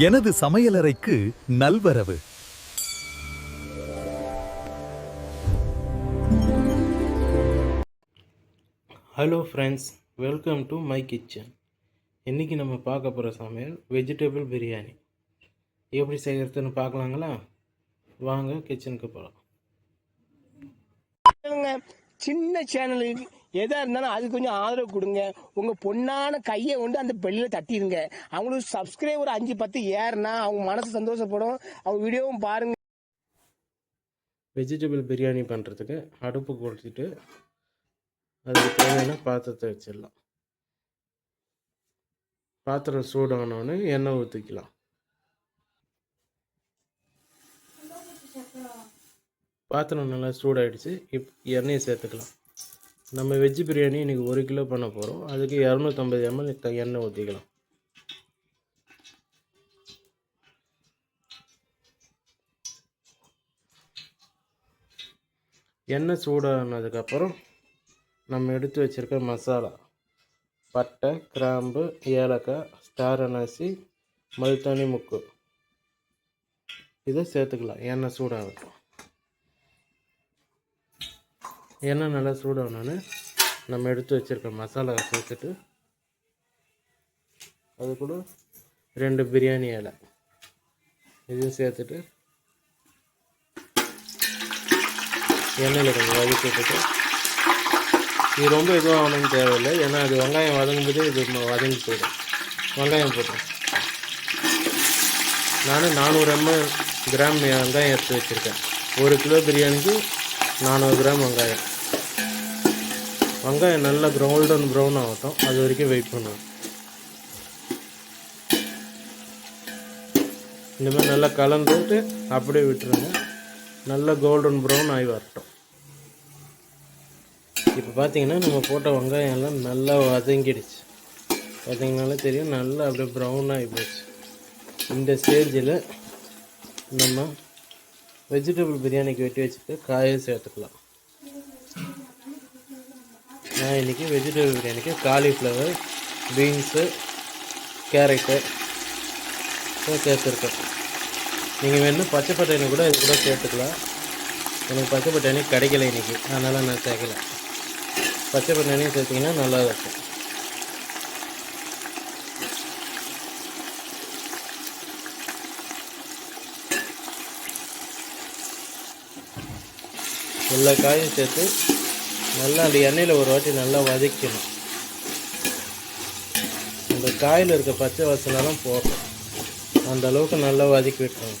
எனது சமையலறைக்கு நல்வரவு. Hello friends welcome to my kitchen இன்றைக்கி நம்ம பார்க்க போகிற சமையல் வெஜிடபிள் பிரியாணி எப்படி செய்கிறதுன்னு பார்க்கலாங்களா? வாங்க கிச்சனுக்கு போகலாம் சின்ன சேனலுக்கு எதா இருந்தாலும் அது கொஞ்சம் ஆதரவு கொடுங்க. உங்க பொண்ணான கையை கொண்டு அந்த பெல்லில தட்டிடுங்க அவங்களுக்கு சப்ஸ்கிரைபர் அஞ்சு பத்து ஏறுனா அவங்க மனசு சந்தோஷப்படும். அவங்க வீடியோவும் பாருங்க. வெஜிடபிள் பிரியாணி பண்ணுறதுக்கு அடுப்பு கொடுத்துட்டு அதுக்கு தேவையான பாத்திரத்தை வச்சிடலாம். பாத்திரம் சூடானோடனே எண்ணெய் ஊற்றிக்கலாம் பாத்திரம் நல்லா சூடாயிடுச்சு. இப் எண்ணெயை சேர்த்துக்கலாம். நம்ம வெஜ்ஜு பிரியாணி இன்றைக்கி ஒரு கிலோ பண்ண போகிறோம் அதுக்கு இரநூத்தம்பது எம்எல் எண்ணெய் ஊற்றிக்கலாம் எண்ணெய் சூடானதுக்கப்புறம் நம்ம எடுத்து வச்சுருக்க மசாலா பட்டை கிராம்பு ஏலக்காய் ஸ்டார் அனாசி மல்தானி முக்கு. இதை சேர்த்துக்கலாம். எண்ணெய் சூடாகட்டும் எண்ணெய் நல்லா சூடானோன்னு நம்ம எடுத்து வச்சுருக்க மசாலா சேர்த்துட்டு அது கூட ரெண்டு பிரியாணி இலை. இதையும் சேர்த்துட்டு எண்ணெயில் கொஞ்சம் வதக்கி விட்டுட்டு இது ரொம்ப இதுவாக ஆகணும்னு தேவையில்லை. ஏன்னா அது வெங்காயம் வதங்கும்போது இது வதங்கி போயிடும். வெங்காயம் போட்டோம். நான் நானூறு எம்எல் கிராம் வெங்காயம் எடுத்து வச்சுருக்கேன். ஒரு கிலோ பிரியாணிக்கு நானூறு கிராம் வெங்காயம். வெங்காயம் நல்லா கோல்டன் ப்ரௌன் ஆகட்டும். அது வரைக்கும் வெயிட் பண்ணுவோம் இந்த மாதிரி நல்லா கலந்துட்டு அப்படியே விட்டுருங்க. நல்லா கோல்டன் ப்ரௌன் ஆகி வரட்டும். இப்போ பார்த்தீங்கன்னா நம்ம போட்ட வெங்காயம் எல்லாம் நல்லா வதங்கிடுச்சு. பார்த்தீங்கனாலே தெரியும் நல்லா அப்படியே ப்ரௌன் ஆகி போச்சு. இந்த ஸ்டேஜில் நம்ம வெஜிடபிள் பிரியாணிக்கு வெட்டி வச்சுட்டு காயை சேர்த்துக்கலாம். நான் இன்றைக்கி வெஜிடபிள் பிரியாணிக்கு காலிஃப்ளவர் பீன்ஸு கேரட்டு சேர்த்துருக்கேன். நீங்கள் வேணும் பச்சை பட்டாணி கூட இது கூட சேர்த்துக்கலாம். எனக்கு பச்சை பட்டாணி கிடைக்கல இன்றைக்கி அதனால் நான் சேர்க்கல. பச்சை பட்டாணியும் சேர்த்திங்கன்னா நல்லா இருக்கும். எல்லா காயும் சேர்த்து நல்லா அந்த எண்ணெயில் ஒரு வாட்டி நல்லா வதக்கணும். அந்த காயில் இருக்க பச்சை வாசனைலாம் போகும். அந்த அளவுக்கு நல்லா வதக்கி விட்டுருங்க.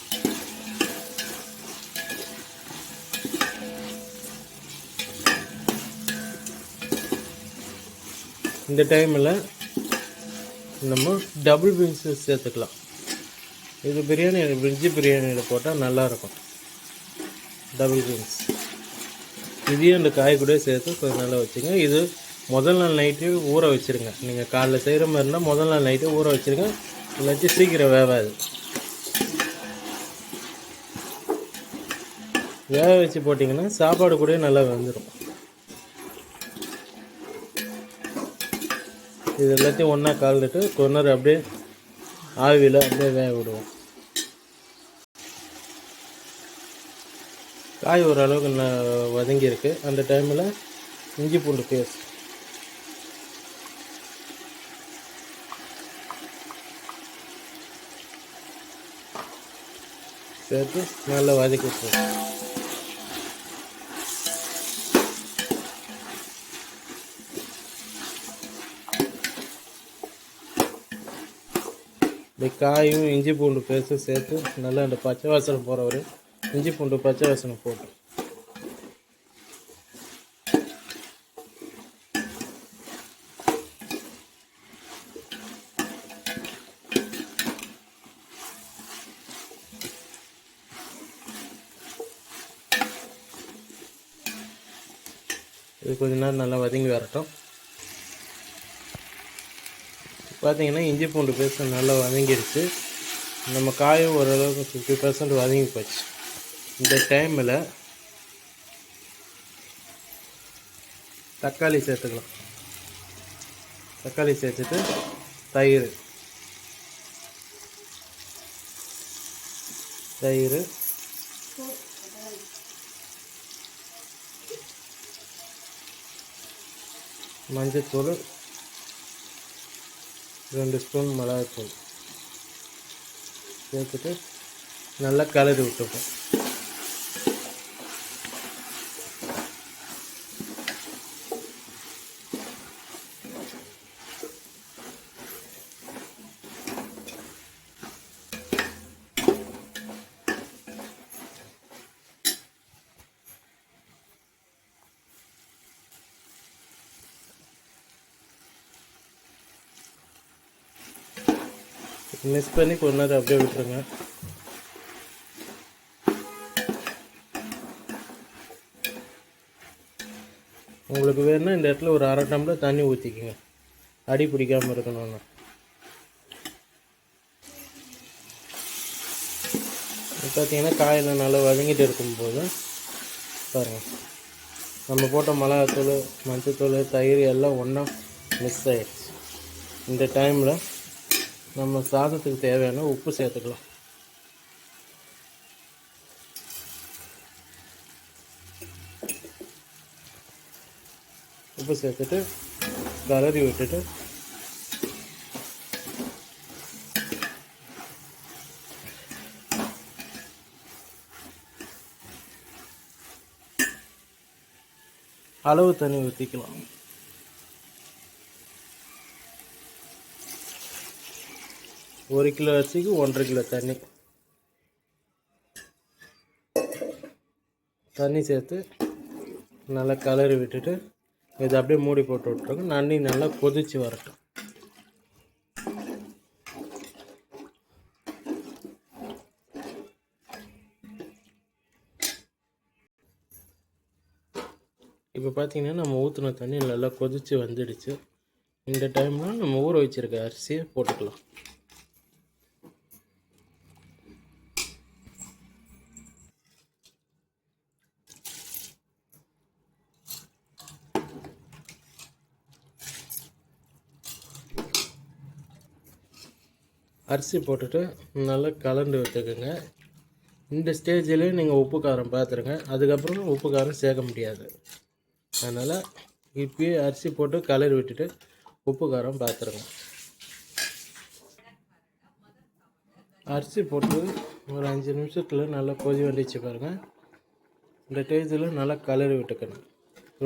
இந்த டைமில் நம்ம டபுள் பீன்ஸு சேர்த்துக்கலாம். இது பிரியாணி வெஜ்ஜு பிரியாணியில் போட்டால் நல்லாயிருக்கும் டபுள் பீன்ஸ் இதையும் இந்த காய் கூட சேர்த்து கொஞ்சம் நல்லா வச்சுங்க. இது முதல் நாள் நைட்டு ஊற வச்சுருங்க. நீங்கள் காலைல செய்கிற மாதிரி இருந்தால் முதல் நாள் நைட்டு ஊற வச்சுருங்க. இல்லாட்டி சீக்கிரம் வேவாது. வேக வச்சு போட்டிங்கன்னா சாப்பாடு கூட நல்லா வெந்துடும் இது எல்லாத்தையும் ஒன்றா கலந்துட்டு கொஞ்ச நேரம் அப்படியே ஆவியில் அப்படியே வேக விடுவோம். காய் ஓரளவுக்கு நான் வதங்கியிருக்கு. அந்த டைமில் இஞ்சி பூண்டு பேஸ்ட். சேர்த்து நல்லா வதக்கி விட்டுருவோம் இந்த காயும் இஞ்சி பூண்டு பேஸ்ட்டும் சேர்த்து நல்லா அந்த பச்சை வாசனை போகிற வரையும் இஞ்சி பூண்டு பச்சை வாசனை போட்டு. இது கொஞ்ச நேரம் நல்லா வதங்கி வரட்டும். பார்த்தீங்கன்னா இஞ்சி பூண்டு பேஸ்ட் நல்லா வதங்கிடுச்சு நம்ம காயும் ஓரளவுக்கு ஃபிஃப்டி பர்சன்ட் வதங்கி போச்சு. இந்த டைமில் தக்காளி சேர்த்துக்கலாம். தக்காளி சேர்த்துட்டு தயிர். தயிர். மஞ்சத்தூள். ரெண்டு ஸ்பூன் மிளகாய்த்தூள். சேர்த்துட்டு நல்லா கலரி விட்டுப்போம். மிக்ஸ் பண்ணி கொஞ்ச நேரம் அப்படியே விட்டுருங்க. உங்களுக்கு வேணும்னா இந்த இடத்துல ஒரு அரை டம்ளர் தண்ணி ஊற்றிக்கிங்க அடி பிடிக்காமல் இருக்கணும்னா. பார்த்தீங்கன்னா காயில் நல்லா வதங்கிட்டு இருக்கும்போது பாருங்கள் நம்ம போட்ட மிளகாத்தூள் மஞ்சத்தூள் தயிர் எல்லாம் ஒன்றா மிக்ஸ் ஆகிடுச்சு இந்த டைமில் நம்ம சாதத்துக்கு தேவையான உப்பு சேர்த்துக்கலாம். உப்பு சேர்த்துட்டு கலரி விட்டுட்டு அளவு தண்ணி ஊற்றிக்கலாம் ஒரு கிலோ அரிசிக்கு ஒன்றரை கிலோ தண்ணி. தண்ணி சேர்த்து நல்லா கலரி விட்டுட்டு இதை அப்படியே மூடி போட்டு விட்ருங்க தண்ணி நல்லா கொதிச்சு வரட்டும். இப்போ பார்த்தீங்கன்னா நம்ம ஊற்றின தண்ணி நல்லா கொதித்து வந்துடுச்சு. இந்த டைமில் நம்ம ஊற வச்சிருக்க அரிசியை போட்டுக்கலாம். அரிசி போட்டுட்டு நல்லா கலந்து வச்சுக்கோங்க இந்த ஸ்டேஜில் நீங்கள் உப்பு காரம் பார்த்துருங்க அதுக்கப்புறம் உப்பு காரம் சேர்க்க முடியாது. அதனால் இப்பயே அரிசி போட்டு கலர் விட்டுட்டு உப்பு காரம் பார்த்துருங்க அரிசி போட்டு ஒரு அஞ்சு நிமிஷத்தில் நல்லா கொதி வந்துச்சு பாருங்கள் இந்த டேஜில் நல்லா கலரி விட்டுக்கணும்.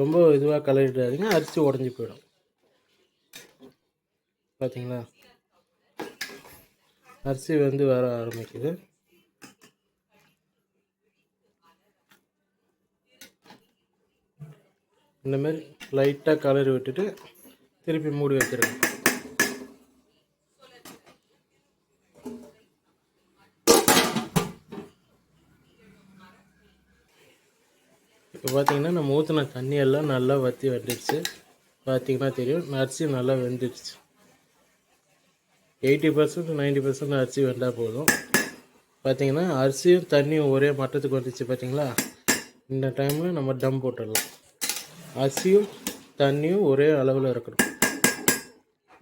ரொம்ப இதுவாக கலரிடாதீங்க அரிசி உடஞ்சி போயிடும். பார்த்தீங்களா அரிசி வந்து வர ஆரம்பிக்குது. இந்த மாதிரி லைட்டாக கலரி விட்டுட்டு திருப்பி மூடி வச்சிருங்க. இப்போ பார்த்தீங்கன்னா நம்ம ஊற்றின தண்ணியெல்லாம் நல்லா வற்றி வந்துடுச்சு பார்த்தீங்கன்னா தெரியும் அரிசி நல்லா வெந்துடுச்சு எயிட்டி பர்சன்ட் நைன்டி பர்சன்ட் அரிசி வந்தால் போதும். பார்த்தீங்கன்னா அரிசியும் தண்ணியும் ஒரே மட்டத்துக்கு வந்துச்சு பார்த்தீங்களா இந்த டைமில் நம்ம டம் போட்டுடலாம். அரிசியும் தண்ணியும் ஒரே அளவில் இருக்கணும்.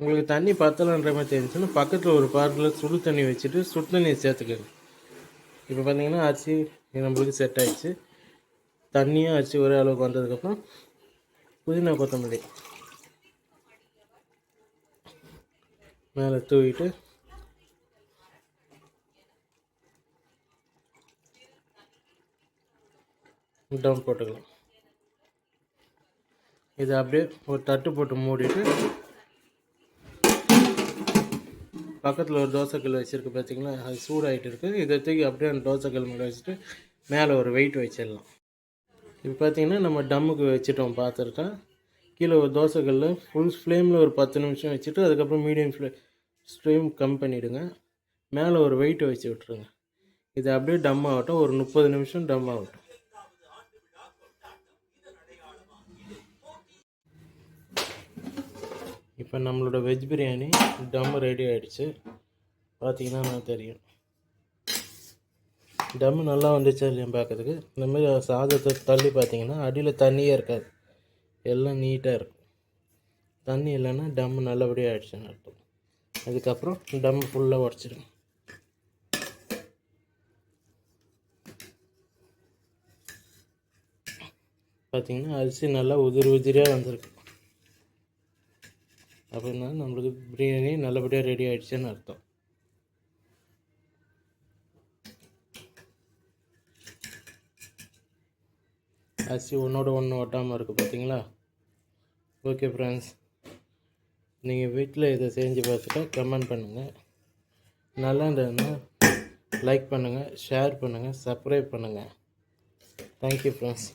உங்களுக்கு தண்ணி பத்தலைன்ற மாதிரி தெரிஞ்சுன்னா பக்கத்தில் ஒரு பாட்டில் சுடு தண்ணி வச்சுட்டு சுடு தண்ணியை சேர்த்துக்கணும் இப்போ பார்த்தீங்கன்னா அரிசி நம்மளுக்கு செட் ஆகிடுச்சு தண்ணியும் அரிசி ஒரே அளவுக்கு வந்ததுக்கப்புறம் புதினா கொத்தமல்லி. மேலே தூவிட்டு. டவுன் போட்டுக்கலாம். இதை அப்படியே ஒரு தட்டு போட்டு மூடிட்டு பக்கத்தில் ஒரு தோசைக்கல் வச்சுருக்கு பார்த்தீங்களா அது சூடாகிட்டு இருக்குது இதை தூக்கி அப்படியே அந்த தோசைக்கல் மேலே வச்சுட்டு மேலே ஒரு வெயிட் வச்சிடலாம். இப்போ பார்த்திங்கன்னா நம்ம டம்முக்கு வச்சுட்டோம் பார்த்துருக்கேன் கீழே ஒரு தோசைக்கல்லில் ஃபுல் ஃப்ளேமில் ஒரு பத்து நிமிஷம் வச்சுட்டு அதுக்கப்புறம் மீடியம் ஃப்ளே ஸ்ட்ரீம் கம் பண்ணிவிடுங்க மேலே ஒரு வெயிட்டை வச்சு விட்ருங்க இது அப்படியே டம் ஆகட்டும். ஒரு முப்பது நிமிஷம் டம் ஆகட்டும். இப்போ நம்மளோட வெஜ் பிரியாணி டம் ரெடி ஆகிடுச்சு பார்த்தீங்கன்னா நான் தெரியும். டம் நல்லா வந்துச்சா இல்லையா பார்க்கறதுக்கு இந்த மாதிரி சாதத்தை தள்ளி பார்த்தீங்கன்னா அடியில் தண்ணியே இருக்காது. எல்லாம் நீட்டாக இருக்கும். தண்ணி இல்லைன்னா டம் நல்லபடியாக ஆகிடுச்சுன்னு அர்த்தம். அதுக்கப்புறம் டம் ஃபுல்லாக உடச்சிடுங்க பார்த்தீங்கன்னா அரிசி நல்லா உதிரி உதிரியாக வந்திருக்கு. அப்படின்னா நம்மளுக்கு பிரியாணி நல்லபடியாக ரெடி ஆகிடுச்சுன்னு அர்த்தம். அரிசி ஒன்றோட ஒன்று ஒட்டாமல் இருக்குது பார்த்தீங்களா ஓகே ஃப்ரெண்ட்ஸ் நீங்கள் வீட்டில் இதை செஞ்சு பார்த்துட்டு கமெண்ட் பண்ணுங்கள் நல்லா இருந்ததுன்னா லைக் பண்ணுங்கள் ஷேர் பண்ணுங்கள் சப்ஸ்கிரைப் பண்ணுங்கள் தேங்க்யூ ஃப்ரெண்ட்ஸ்